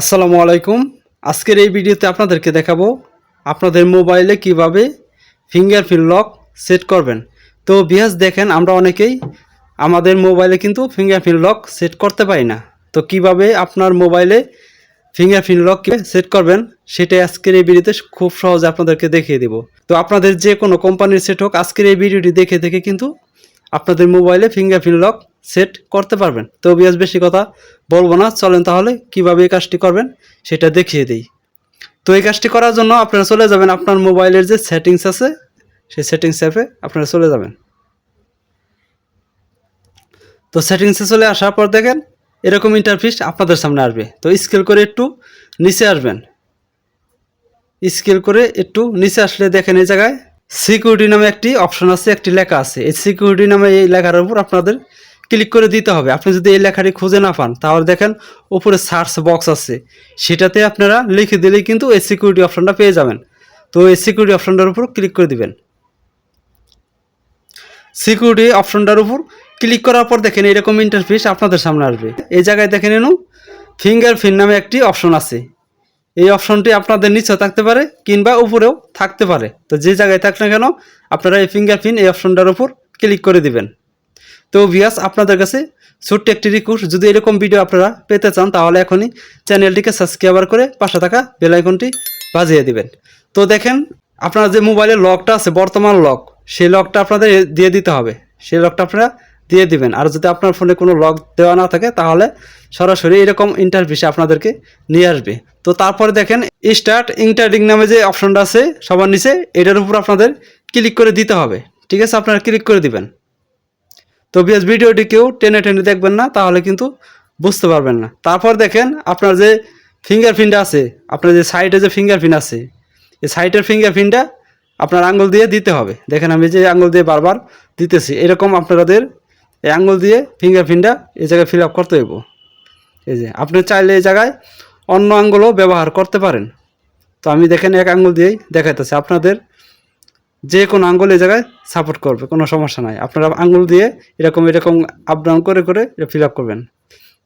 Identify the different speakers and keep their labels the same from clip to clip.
Speaker 1: আসসালামু আলাইকুম। আজকের এই ভিডিওতে আপনাদেরকে দেখাবো আপনাদের মোবাইলে কীভাবে ফিঙ্গারপ্রিন্ট লক সেট করবেন। তো বিহাস, দেখেন আমরা অনেকেই আমাদের মোবাইলে কিন্তু ফিঙ্গারপ্রিন্ট লক সেট করতে পারি না। তো কীভাবে আপনার মোবাইলে ফিঙ্গারপ্রিন্ট লক সেট করবেন, সেটাই আজকের এই ভিডিওতে খুব সহজে আপনাদেরকে দেখিয়ে দিব। তো আপনাদের যে কোনো কোম্পানির সেট হোক, আজকের এই ভিডিওটি দেখে দেখে কিন্তু আপনাদের মোবাইলে ফিঙ্গারপ্রিন্ট লক সেট করতে পারবেন। তো বিয়াস, বেশি কথা বলব না। চলেন তাহলে কীভাবে এই কাজটি করবেন সেটা দেখিয়ে দিই। তো এই কাজটি করার জন্য আপনারা চলে যাবেন আপনার মোবাইলের যে সেটিংস আছে, সেই সেটিংস অ্যাপে আপনারা চলে যাবেন। তো সেটিংসে চলে আসার পর দেখেন, এরকম ইন্টারফিস আপনাদের সামনে আসবে। তো স্কেল করে একটু নিচে আসবেন। স্কেল করে একটু নিচে আসলে দেখেন এই জায়গায় সিকিউরিটি নামে একটি অপশন আছে, একটি লেখা আছে। এই সিকিউরিটি নামে এই লেখার উপর আপনাদের ক্লিক করে দিতে হবে। আপনি যদি এই লেখাটি খুঁজে না পান, তাহলে দেখেন উপরে সার্চ বক্স আছে। সেটাতে আপনারা লিখে দিলেই কিন্তু এই সিকিউরিটি অপশানটা পেয়ে যাবেন। তো এই সিকিউরিটি অপশনটার উপর ক্লিক করে দিবেন। সিকিউরিটি অপশনটার উপর ক্লিক করার পর দেখেন এরকম ইন্টারফেস আপনাদের সামনে আসবে। এই জায়গায় দেখেন এনু ফিঙ্গারপ্রিন্ট নামে একটি অপশন আছে। এই অপশনটি আপনাদের নিচে থাকতে পারে কিংবা উপরেও থাকতে পারে। তো যে জায়গায় থাক না কেন, আপনারা এই ফিঙ্গারপ্রিন্ট এই অপশনটার উপর ক্লিক করে দিবেন। তো ভিয়াস আপনাদের কাছে ছোট্ট একটি রিকোয়েস্ট যদি এরকম ভিডিও আপনারা পেতে চান, তাহলে এখনই চ্যানেলটিকে সাবস্ক্রাইবার করে পাশে থাকা বেল আইকনটি বাজিয়ে দিবেন। তো দেখেন, আপনার যে মোবাইলের লকটা আছে, বর্তমান লক সেই লকটা আপনাদের দিয়ে দিতে হবে। সেই লকটা আপনারা দিয়ে দিবেন। আর যদি আপনার ফোনে কোনো লক দেওয়া না থাকে, তাহলে সরাসরি এরকম ইন্টারভিউসে আপনাদেরকে নিয়ে আসবে। তো তারপরে দেখেন স্টার্ট ইন্টারডিং নামে যে অপশনটা আছে, সবার নিচে, এটার উপর আপনাদের ক্লিক করে দিতে হবে। ঠিক আছে, আপনারা ক্লিক করে দিবেন। তো বিএস ভিডিওটি কেউ টেনে টেনে দেখবেন না, তাহলে কিন্তু বুঝতে পারবেন না। তারপর দেখেন, আপনার যে ফিঙ্গারপ্রিন্ট আছে, আপনার যে সাইডে যে ফিঙ্গারপ্রিন্ট আছে, এই সাইডের ফিঙ্গারপ্রিন্টটা আপনার আঙ্গুল দিয়ে দিতে হবে। দেখেন আমি যে আঙ্গুল দিয়ে বারবার দিতেছি, এরকম আপনাদের এই আঙ্গুল দিয়ে ফিঙ্গারপ্রিন্টটা এই জায়গায় ফিল আপ করতে হইব। এই যে, আপনি চাইলে এই জায়গায় অন্য আঙ্গুলও ব্যবহার করতে পারেন। তো আমি দেখেন এক আঙ্গুল দিয়েই দেখাইতেছি, আপনাদের যে কোনো আঙ্গুল এই জায়গায় সাপোর্ট করবে, কোনো সমস্যা নাই। আপনারা আঙ্গুল দিয়ে এরকম এরকম আপ ডাউন করে করে এটা ফিল আপ করবেন।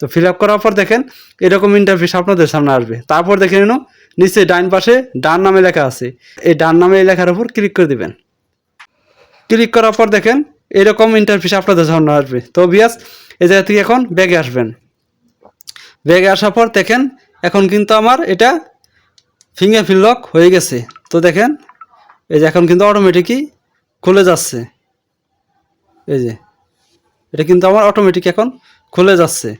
Speaker 1: তো ফিল আপ করার পর দেখেন, এরকম ইন্টারফেস আপনাদের সামনে আসবে। তারপর দেখে নিন, নিচে ডাইন পাশে ডান নামে লেখা আছে। এই ডান নামে এই লেখার উপর ক্লিক করে দিবেন। ক্লিক করার পর দেখেন, এরকম ইন্টারফেস আপনাদের সামনে আসবে। তো বিয়াস, এই জায়গা থেকে এখন ব্যাগে আসবেন। ব্যাগে আসার পর দেখেন, এখন কিন্তু আমার এটা ফিঙ্গারপ্রিন্ট লক হয়ে গেছে। তো দেখেন এই যে এখন কিন্তু অটোমেটিকই খুলে যাচ্ছে। এই যে, এটা কিন্তু আমার অটোমেটিক এখন খুলে যাচ্ছে।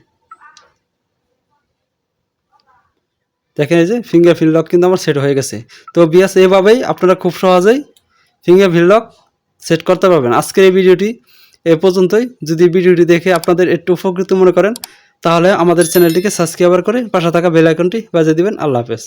Speaker 1: দেখেন এই যে ফিঙ্গার ফিঙ্গারপ্রিন্ট লক কিন্তু আমার সেট হয়ে গেছে। তো বিয়াস, এভাবেই আপনারা খুব সহজেই ফিঙ্গার ফিঙ্গারপ্রিন্ট লক সেট করতে পারবেন। আজকের এই ভিডিওটি এ পর্যন্তই। যদি ভিডিওটি দেখে আপনাদের একটু উপকৃত মনে করেন, তাহলে আমাদের চ্যানেলটিকে সাবস্ক্রাইবার করে পাশে থাকা বেল আইকনটি বাজিয়ে দিবেন। আল্লাহ হাফেজ।